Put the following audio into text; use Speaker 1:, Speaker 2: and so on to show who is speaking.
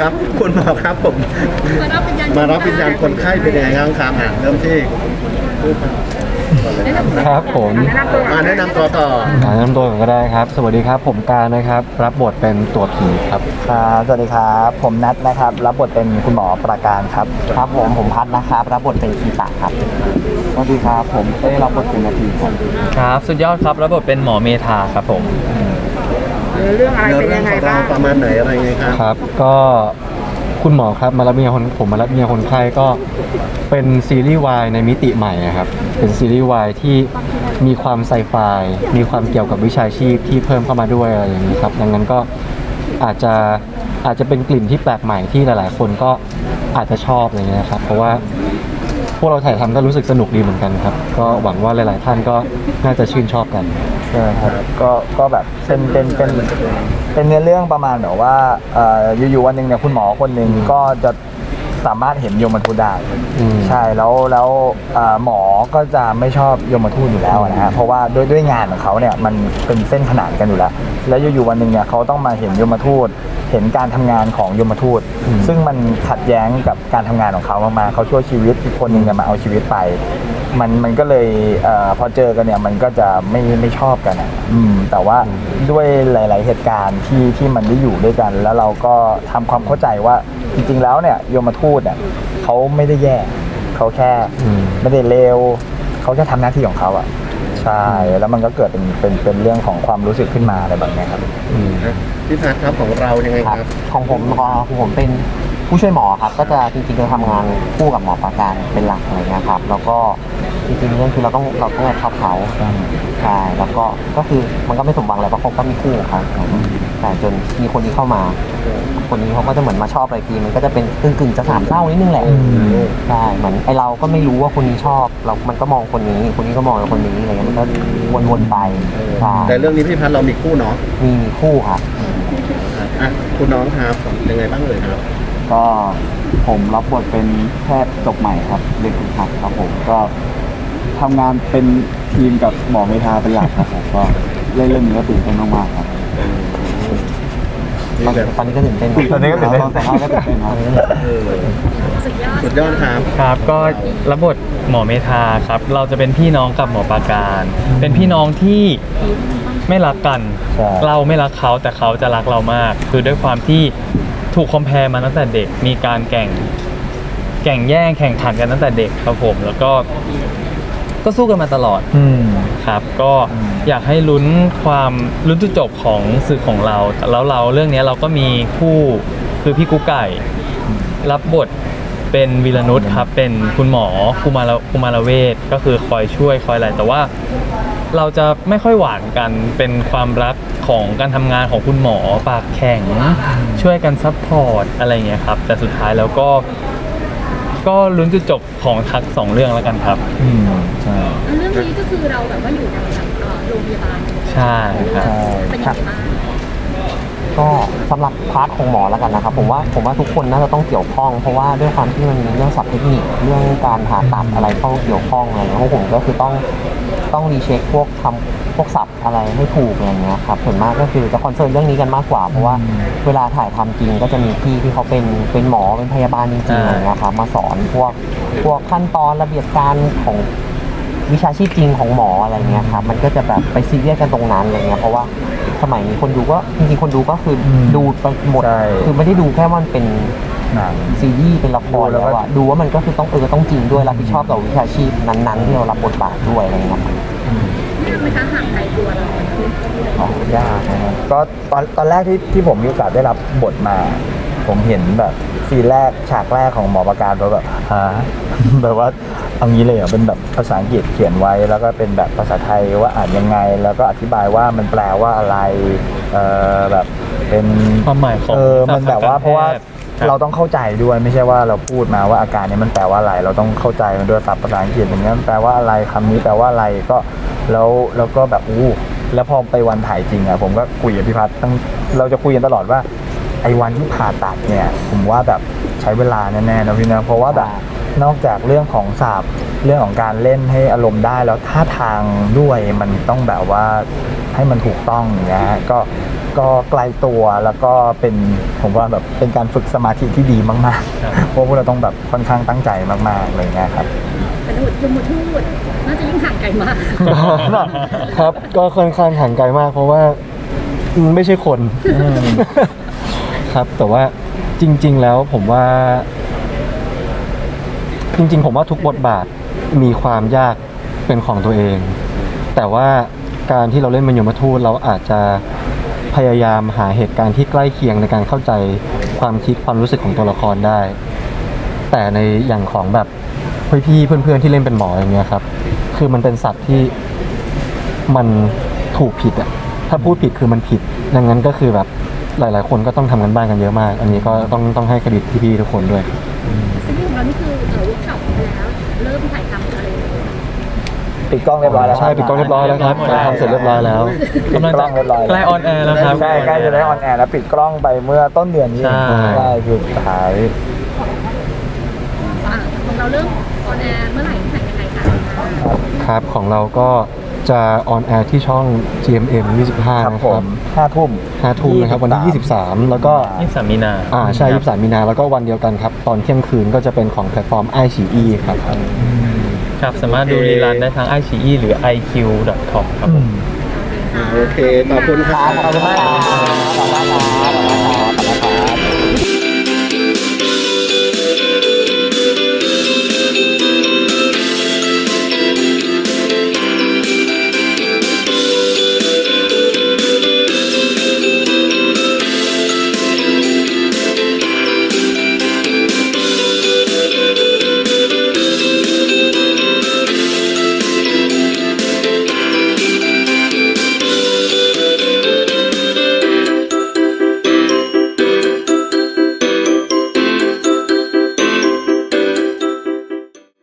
Speaker 1: ครับคุณหมอครับผม
Speaker 2: มารับวิญญาณ
Speaker 1: มารับวิญญาณคนไข้เป็นยังไงบ้างครับอะเริ่มที่ผู้ก่อนเลยครับ
Speaker 3: ครับผม
Speaker 1: มาแนะนำตัวต่อ
Speaker 3: อ่าแนะนำตัวก่อนก็ได้ครับ สวัสดีครับ ผมการนะครับ รับบทเป็นตัวผีครับ
Speaker 4: ครับสวัสดีครับ ผมนัทนะครับ รับบทเป็นคุณหมอประการครับ ครับผม ผมพัดนะครับ รับบทเป็นคีตะครับ สวัสดีครับ ผมเต้รับบทเป็นนาทีครับ
Speaker 5: ครับ สุดยอดครับระบบเป็นหมอเมธาครับผม
Speaker 1: เรื่องของเราประมาณไหนอะไรไงครับ
Speaker 3: ครับ ก็คุณหมอครับมารับเมียคนผมมารับเมียคนไข้ก็เป็นซีรีส์วายในมิติใหม่อะครับ เป็นซีรีส์วายที่มีความไซไฟมีความเกี่ยวกับวิชาชีพที่เพิ่มเข้ามาด้วยอะไรอย่างนี้ครับดังนั้นก็อาจจะอาจจะเป็นกลิ่นที่แปลกใหม่ที่หลาย ๆ คนก็อาจจะชอบอะไรเงี้ยครับเพราะว่า พวกเราถ่ายทำก็รู้สึกสนุกดีเหมือนกันครับ ก็หวังว่าหลาย ๆ ท่านก็น่าจะชื่นชอบกัน
Speaker 4: ใช่ครับก็ก็แบบเป็นเป็นเป็นเป็นเนื้อเรื่องประมาณแบบว่าเอ่ออยู่ๆวันหนึ่งเนี่ยคุณหมอคนหนึ่งก็จะสามารถเห็นโยมทูตได้
Speaker 3: อืม
Speaker 4: ใช่แล้วแล้วเอ่อหมอก็จะไม่ชอบโยมทูตอยู่แล้วนะฮะเพราะว่าด้วยด้วยงานของเขาเนี่ยมันเป็นเส้นขนานกันอยู่แล้ว แล้วอยู่ๆวันหนึ่งเนี่ยเขาต้องมาเห็นโยมทูต เห็นการทำงานของโยมทูต
Speaker 3: อืม
Speaker 4: ซึ่งมันขัดแย้งกับการทำงานของเขามากๆเขาช่วยชีวิตอีกคนหนึ่งเนี่ยมาเอาชีวิตไป มันมันก็เลยเออพอเจอกันเนี่ยมันก็จะไม่ไม่ชอบกันอะอืมแต่ว่าด้วยหลาย ๆ เหตุการณ์ที่ที่มันได้อยู่ด้วยกัน แล้วเราก็ทำความเข้าใจว่าจริง ๆ แล้วเนี่ยโยมทูตเนี่ยเขาไม่ได้แย่เขาแค่
Speaker 3: อืม
Speaker 4: ไม่ได้เลวเขาแค่ทำหน้าที่ของเขาอะ ใช่ แล้วมันก็เกิดเป็นเป็นเป็นเรื่องของความรู้สึกขึ้นมาอะไรแบบเนี้ยครับ
Speaker 3: อืม
Speaker 1: พี่พัดครับของเรายังไง
Speaker 6: ค
Speaker 1: ครับ รับ
Speaker 6: ของผมก็ของผมเป็นผู้ช่วยหมอครับ ก็จะจริงๆจะทำงานคู่กับหมอประการเป็นหลักอะไรเงี้ยครับ แล้วก็จริงๆเรื่องคือเราต้องเราต้องเข้าเขา ใช่แล้วก็ก็คือมันก็ไม่สมหวังเลยเพราะเขาก็มีคู่ของเขาแต่จนมีคนนี้เข้ามา คนนี้เขาก็จะเหมือนมาชอบอะไรทีมันก็จะเป็นกึ่งกึ่งๆจะสามเศร้านิดนึงแหละใช่เหมือนไอเราก็ไม่รู้ว่าคนนี้ชอบ เรา มันก็มองคนนี้ คนนี้ก็มองคนนี้อะไรเงี้ยมันก็วนๆไปใช่
Speaker 1: แต่เรื่องนี้พี่พัดเรามีคู่เนาะ
Speaker 6: มีคู่ครับ
Speaker 1: อะคุณน้องครับยังไงบ้างเลยครับ
Speaker 4: ก็ผมรับบทเป็นแพทย์จบใหม่ครับเรียนคุณพักครับผมก็ ทำงานเป็นทีมกับหมอเมธาเป็นหลักครับผมก็เล่นเรื่องนี้ก็ตื่นเต้นมากๆครับ
Speaker 6: ตอนตอนนี้ก็ตื่นเต้น
Speaker 4: ตอนนี้ก็ตื่นเต้น
Speaker 6: แต่เขาก็ตื่นเต้นครับ
Speaker 1: เออ
Speaker 2: สุดยอด
Speaker 1: สุดยอดครับ
Speaker 5: ครับก็รับบทหมอเมธาครับ เราจะเป็นพี่น้องกับหมอปราการ เป็นพี่น้องที่ไม่รักกัน
Speaker 4: ใช่
Speaker 5: เราไม่รักเขาแต่เขาจะรักเรามาก คือด้วยความที่ถูกคอมเพลมาตั้งแต่เด็กมีการแข่งแข่งแย่งแข่งขันกันตั้งแต่เด็กครับผม แล้วก็ ก็สู้กันมาตลอด
Speaker 4: อืม
Speaker 5: ครับก็อยากให้ลุ้นความลุ้นจุดจบของสื่อของเรา แล้วเราเรื่องนี้เราก็มีคู่คือพี่กุ๊กไก่ รับบทเป็นวีรนุชครับ เป็นคุณหมอคุมารคุมารเวทก็คือคอยช่วยคอยอะไรแต่ว่า เราจะไม่ค่อยหวานกันเป็นความรักของการทำงานของคุณหมอปากแข็ง ช่วยกันซัพพอร์ตอะไรอย่างเงี้ยครับ แต่สุดท้ายแล้วก็ ก็ลุ้นจุดจบของทักสองเรื่องแล้วกันครับ
Speaker 4: อืมใช่
Speaker 2: เรื่องนี้ก็คือเราแบบว่าอยู่ในเอ่อโรงพยาบาล
Speaker 5: ใช่ครับ
Speaker 4: ใช่
Speaker 2: เป็นยังไงบ้าง
Speaker 6: ก็สำหรับพาร์ทของหมอแล้วกันนะครับผมว่าผมว่าทุกคนน่าจะต้องเกี่ยวข้อง เพราะว่าด้วยความที่มันมีเรื่องศัพท์เทคนิคเรื่องการผ่าตัดอะไรเข้าเกี่ยวข้องอะไรเงี้ยพวกผมก็คือต้องต้องรีเช็คพวกทำพวกศัพท์อะไรให้ถูกอะไรเงี้ยครับส่วนมากก็คือจะคอนเซิร์นเรื่องนี้กันมากกว่า เพราะว่าเวลาถ่ายทำจริงก็จะมีพี่ที่เขาเป็นเป็นหมอเป็นพยาบาลจริงๆอะไรเงี้ยครับมาสอนพวกพวกขั้นตอนระเบียบการของ วิชาชีพจริงของหมออะไรเงี้ยครับมันก็จะแบบไปซีเรียสกันตรงนั้นอะไรเงี้ยเพราะว่าสมัยนี้คนดูก็จริงๆคนดูก็คืออ
Speaker 4: ม
Speaker 6: ดูไปหมด
Speaker 4: ใช่
Speaker 6: คือไม่ได้ดูแค่ว่ามันเป็น
Speaker 4: หนัง
Speaker 6: ซีรีส์เป็นละคร
Speaker 4: ดูแล้
Speaker 6: แล้วว
Speaker 4: ก็
Speaker 6: อะดูว่ามันก็คือต้องเออต้องจริงด้วยรับผิดชอบกับวิชาชีพนั้นๆ ที่เรารับบทบาทด้วยอะไรเงี้ยครับ
Speaker 2: ยากไหมคะห่างไกลตัวเรา
Speaker 4: อ๋อยากนะครับก็ตอนตอนแรกที่ที่ผมมีโอกาสได้รับบทมา ผมเห็นแบบซีนแรกฉากแรกของหมอประการแล้วแบบฮะ แบบว่า เอางี้เลยเหรอเป็นแบบภาษาอังกฤษเขียนไว้ แล้วก็เป็นแบบภาษาไทยว่าอ่านยังไง แล้วก็อธิบายว่ามันแปลว่าอะไรเออแบบเป็น
Speaker 5: ความหมายของ
Speaker 4: เออมันแบบว่า
Speaker 5: ศาสตร์
Speaker 4: เพราะว่า
Speaker 5: การแพทย์ครับ
Speaker 4: เราต้องเข้าใจด้วยไม่ใช่ว่าเราพูดมาว่าอาการนี้มันแปลว่าอะไร เราต้องเข้าใจมันด้วยศัพท์ภาษาอังกฤษอย่างนี้ยมันแปลว่าอะไรคำนี้แปลว่าอะไรก็แล้วแล้วก็แบบอู้แล้วพอไปวันถ่ายจริงอะผมก็คุยกับพี่พัฒน์ตั้งเราจะคุยกันตลอดว่าไอ้วันที่ผ่าตัดเนี่ย ผมว่าแบบใช้เวลาแน่ๆนะพี่นะเพราะว่าแบบ นอกจากเรื่องของศาสตร์เรื่องของการเล่นให้อารมณ์ได้แล้วท่าทางด้วยมันต้องแบบว่าให้มันถูกต้องอย่างเงี้ยก็ก็ไกลตัวแล้วก็เป็นผมว่าแบบเป็นการฝึกสมาธิที่ดีมาก
Speaker 5: ครับ
Speaker 4: ๆเพราะพวกเราต้องแบบค่อนข้างตั้งใจมากๆอะไรเงี้ยครับ
Speaker 2: เป็นหุ่นยมทูตน่าจะยิ่งห่างไกลมาก
Speaker 3: ครับก็ค่อนข้างห่างไกลมาก เพราะว่ามันไม่ใช่คนครับแต่ว่าจริง ๆ แล้วผมว่า จริง ๆ ผมว่าทุกบทบาทมีความยากเป็นของตัวเอง แต่ว่าการที่เราเล่นเป็นยมทูตเราอาจจะพยายามหาเหตุการณ์ที่ใกล้เคียงในการเข้าใจความคิดความรู้สึกของตัวละครได้ แต่ในอย่างของแบบพี่ๆเพื่อนๆที่เล่นเป็นหมออย่างเงี้ยครับ คือมันเป็นสัตว์ที่มันถูกผิดอะถ้าพูดผิดคือมันผิด ดังนั้นก็คือแบบหลาย ๆ คนก็ต้องทำกันบ้านกันเยอะมาก อันนี้ก็ต้องต้องให้เครดิตพี่ๆทุกคนด้วย
Speaker 2: ซีรีส์ของเรานี่คือ ช็อปไปแล้วเริ่มถ่ายทำอะไรเลย
Speaker 4: ปิดกล้องเรียบร้อยแล้ว
Speaker 3: ใช่ปิดกล้องเรียบร้อยแล้วครับ
Speaker 5: ใช่
Speaker 3: ทำเสร็จเรียบร้อยแล้ว
Speaker 5: กำลัง
Speaker 4: กล้
Speaker 5: จะ
Speaker 4: องเรียบร้อย
Speaker 5: ใกล้ออนแอร์แล้วครับ
Speaker 4: ใช่ใกล้จะได้ออนแอร์แล้วปิดกล้องไปเมื่อต้นเดือนนี้
Speaker 5: ใช่
Speaker 4: ใช่คือสุดท้าย
Speaker 2: อ่าของเราเริ่มออนแอร์เมื่อไหร่ที่ไหนยังไงคะ
Speaker 3: ครับของเราก็ จะออนแอร์ที่ช่อง GMM 25
Speaker 4: ครับ
Speaker 3: นะ
Speaker 4: ผ
Speaker 3: ครั
Speaker 4: ม
Speaker 3: บ
Speaker 4: ห้าทุ่ม
Speaker 3: 5ทุ่มนะครับวันที่ 23 แล้วก็
Speaker 5: ยี่สิบสามมีนา
Speaker 3: อ่าใช่23 มีนาแล้วก็วันเดียวกันครับ ตอนเที่ยงคืนก็จะเป็นของแพลตฟอร์ม i อ e ครับ
Speaker 5: ครับสามารถดูรีลันได้ทั้ง i อ e หรือ iq.com ครับผม
Speaker 1: โอเค ขอบคุณครับ
Speaker 4: ขอบคุณมากครับขอบคุณมากครับขอบคุณมากครับ